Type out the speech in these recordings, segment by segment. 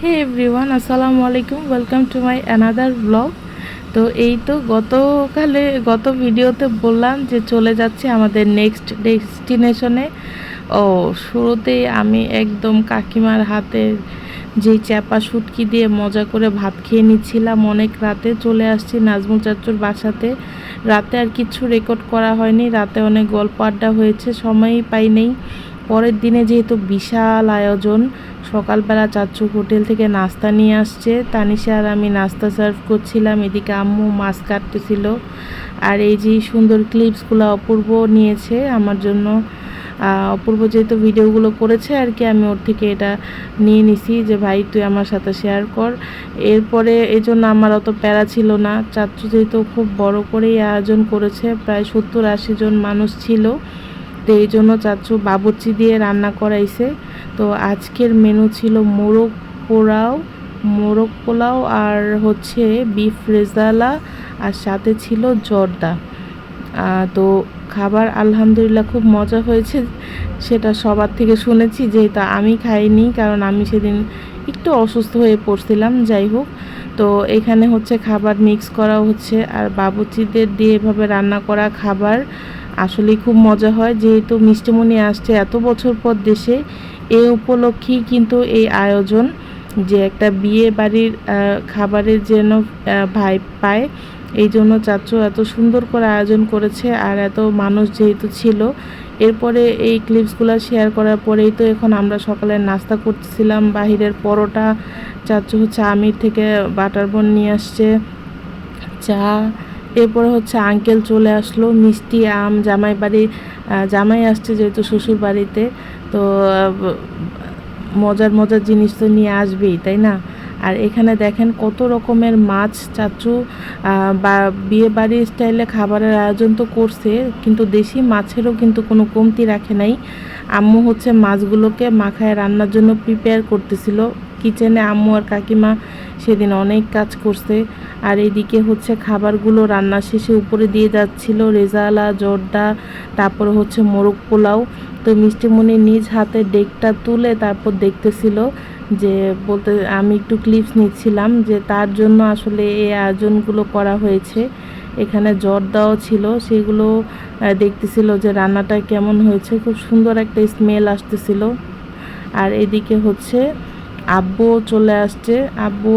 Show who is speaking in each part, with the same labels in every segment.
Speaker 1: হে everyone আসসালামু আলাইকুম welcome to my another blog তো এই তো গতকালে, গত ভিডিওতে বললাম যে চলে যাচ্ছে আমাদের নেক্সট ডেস্টিনেশনে ও শুরুতেই আমি একদম কাকিমার হাতে যেই চ্যাপা শুটকি দিয়ে মজা করে ভাত খেয়ে নিচ্ছিলাম। অনেক রাতে চলে আসছি নাজমুল চাচুর বাসাতে। রাতে আর কিছু রেকর্ড করা হয়নি। রাতে অনেক গল্প আড্ডা হয়েছে, সময়ই পাই নেই। পরের দিনে যেহেতু বিশাল আয়োজন, সকালবেলা চাচু হোটেল থেকে নাস্তা নিয়ে আসছে। তানিশা আর আমি নাস্তা সার্ভ করছিলাম, এদিকে আম্মু মাছ কাটতেছিল। আর এই যে সুন্দর ক্লিপসগুলো অপূর্ব নিয়েছে আমার জন্য। অপূর্ব যেহেতু ভিডিওগুলো করেছে আর কি, আমি ওর থেকে এটা নিয়ে নিছি যে, ভাই, তুই আমার সাথে শেয়ার কর। এরপরে এই জন্য আমার অত প্যারা ছিল না। চাচু যেহেতু খুব বড় করেই আয়োজন করেছে, প্রায় সত্তর আশি জন মানুষ ছিল। তো এই জন্য চাচু বাবুর্চি দিয়ে রান্না করাইছে। তো আজকের মেনু ছিল মোরগ পোড়াও, মোরগ পোলাও আর হচ্ছে বিফ রেজালা আর সাথে ছিল জর্দা। তো খাবার আলহামদুলিল্লাহ খুব মজা হয়েছে, সেটা সবার থেকে শুনেছি যেহেতু আমি খাইনি, কারণ আমি সেদিন একটু অসুস্থ হয়ে পড়ছিলাম, যাই হোক। তো এখানে হচ্ছে খাবার মিক্স করা হচ্ছে আর বাবুচিদের দিয়ে এভাবে রান্না করা খাবার আসলেই খুব মজা হয়। যেহেতু মিষ্টিমণি আসছে এত বছর পর দেশে, এ উপলক্ষেই কিন্তু এই আয়োজন যে একটা বিয়ে বাড়ির খাবারের যেন ভাই পায়। এই জন্য চাচু এত সুন্দর করে আয়োজন করেছে আর এত মানুষ যেহেতু ছিল। এরপরে এই ক্লিপসগুলো শেয়ার করার পরেই তো এখন আমরা সকালে নাস্তা করতেছিলাম। বাহিরের পরোটা, চাচু হচ্ছে আমির থেকে বাটার বন নিয়ে আসছে। চা এরপরে হচ্ছে আঙ্কেল চলে আসলো, মিষ্টি, আম জামাই বাড়ি জামাই আসছে যেহেতু শ্বশুর বাড়িতে তো মজার মজার জিনিস তো নিয়ে আসবেই, তাই না? আর এখানে দেখেন কত রকমের মাছ, চাচু বা বিয়ে বাড়ির স্টাইলে খাবারের আয়োজন তো করছে, কিন্তু দেশি মাছেরও কিন্তু কোনো কমতি রাখে নাই। আম্মু হচ্ছে মাছগুলোকে মাখায় রান্নার জন্য প্রিপেয়ার করতেছিল। কিচেনে আম্মু আর কাকিমা সেদিন অনেক কাজ করছে। আর এদিকে হচ্ছে খাবারগুলো রান্না শেষে উপরে দিয়ে যাচ্ছিল রেজালা, জর্দা, তারপর হচ্ছে মোরগ পোলাও। তো মিষ্টিমণি নিজ হাতে ডেকটা তুলে তারপর দেখতেছিল যে বলতে আমি একটু ক্লিপস নিচ্ছিলাম যে তার জন্য আসলে এই আয়োজনগুলো করা হয়েছে। এখানে জর্দাও ছিল, সেগুলো দেখতেছিল যে রান্নাটা কেমন হয়েছে। খুব সুন্দর একটা স্মেল আসতেছিল। আর এদিকে হচ্ছে আব্বু চলে আসছে। আব্বু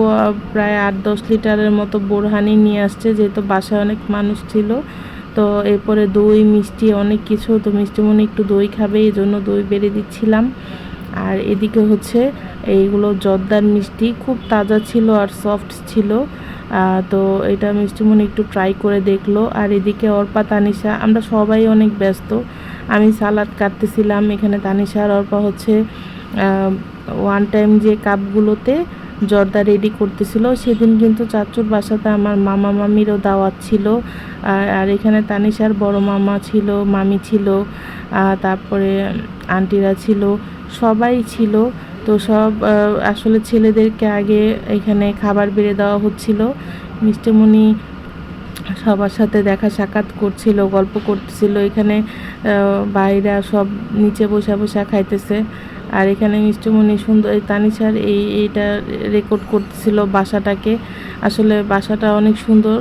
Speaker 1: প্রায় আট দশ লিটারের মতো বোরহানি নিয়ে আসছে, যেহেতু বাসায় অনেক মানুষ ছিল। তো এরপরে দই, মিষ্টি, অনেক কিছু। তো মিষ্টিমণি একটু দই খাবে, এই জন্য দই বেড়ে দিচ্ছিলাম। আর এদিকে হচ্ছে এইগুলো জর্দার মিষ্টি, খুব তাজা ছিল আর সফট ছিল। তো এটা মিষ্টিমণি একটু ট্রাই করে দেখল। আর এদিকে অর্পা, তানিশা, আমরা সবাই অনেক ব্যস্ত। আমি সালাদ কাটতেছিলাম, এখানে তানিশা আর অর্পা হচ্ছে ওয়ান টাইম যে কাপগুলোতে জর্দা রেডি করতেছিল, সেদিন কিন্তু চাচুর বাসাতে আমার মামা মামিরও দাওয়াত ছিল। আর এখানে তানিশার বড় মামা ছিল, মামি ছিল তারপরে আন্টিরা ছিল, সবাই ছিল। তো সব আসলে ছেলেদেরকে আগে এখানে খাবার বেড়ে দেওয়া হচ্ছিল। মিষ্টিমণি সবার সাথে দেখা সাক্ষাৎ করছিল, গল্প করতেছিল এখানে বাইরা সব নিচে বসে বসে খাইতেছে। আর এখানে মিষ্টিমণি সুন্দর তানিশার এই, এইটা রেকর্ড করতেছিল বাসাটাকে। আসলে বাসাটা অনেক সুন্দর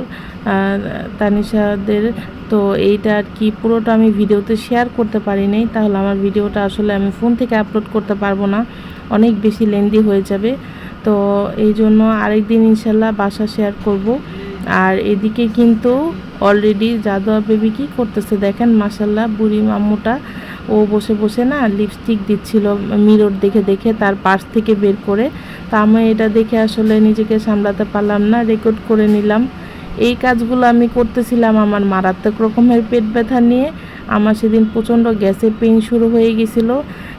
Speaker 1: তানিশাদের তো এইটা আর কি, পুরোটা আমি ভিডিওতে শেয়ার করতে পারি নাই। তাহলে আমার ভিডিওটা আসলে আমি ফোন থেকে আপলোড করতে পারব না। অনেক বেশি লেন্দি হয়ে যাবে। তো এই জন্য আরেকদিন ইনশাল্লাহ বাসা শেয়ার করব। আর এদিকে কিন্তু অলরেডি জাদুয়া বেবি কি করতেছে দেখেন মাসাল্লাহ বুড়ি মাম্মুটা, ও বসে বসে না লিপস্টিক দিচ্ছিল মিরর দেখে দেখে তার পাশ থেকে বের করে। তা আমি এটা দেখে আসলে নিজেকে সামলাতে পারলাম না রেকর্ড করে নিলাম। এই কাজগুলো আমি করতেছিলাম আমার মারাত্মক রকমের পেট ব্যথা নিয়ে। আমার সেদিন প্রচণ্ড গ্যাসের পেইন শুরু হয়ে গেছিল।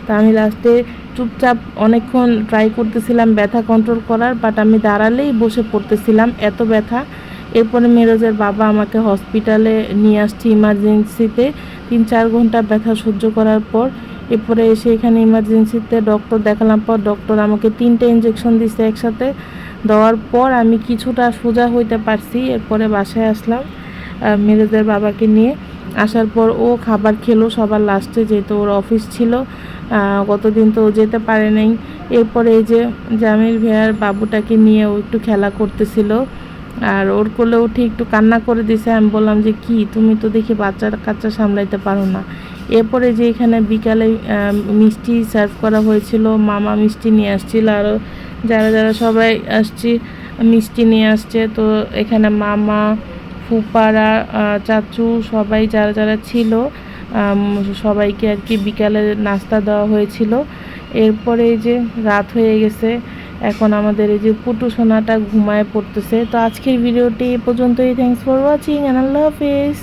Speaker 1: তা আমি লাস্টে চুপচাপ অনেকক্ষণ ট্রাই করতেছিলাম ব্যথা কন্ট্রোল করার বাট আমি দাঁড়ালেই বসে পড়তেছিলাম, এত ব্যথা। এরপরে মেরোজের বাবা আমাকে হসপিটালে নিয়ে আসছে ইমার্জেন্সিতে। তিন, চার ঘণ্টা ব্যথা সহ্য করার পর এরপরে এসে এখানে ইমার্জেন্সিতে ডক্টর দেখালাম পর ডক্টর আমাকে তিনটে ইঞ্জেকশন দিছে একসাথে। দেওয়ার পর আমি কিছুটা সোজা হইতে পারছি, এরপরে বাসায় আসলাম মেরেজের বাবাকে নিয়ে। আসার পর ও খাবার খেলো, সবার লাস্টে যেহেতু ওর অফিস ছিল গতদিন তো যেতে পারে নাই। এরপরে এই যে জামির ভাইয়ার বাবুটাকে নিয়ে ও একটু খেলা করতেছিল। আর ওর কোলে উঠে একটু কান্না করে দিছে, আমি বললাম যে, কি? তুমি তো দেখি বাচ্চা কাচ্চা সামলাইতে পারো না। এরপরে যে এখানে বিকালে মিষ্টি সার্ভ করা হয়েছিল, মামা মিষ্টি নিয়ে আসছিল আরও যারা যারা সবাই আসছি, মিষ্টি নিয়ে আসছে, তো এখানে মামা ফুপারা চাচু সবাই যারা যারা ছিল সবাইকে আর কি বিকালে নাস্তা দেওয়া হয়েছিল। এরপরে যে রাত হয়ে গেছে এখন আমাদের এই যে পুটু সোনাটা ঘুমায় পড়তেছে। তো আজকের ভিডিওটি এ পর্যন্তই। থ্যাংকস ফর ওয়াচিং অ্যান্ড আল্লাহ হাফিজ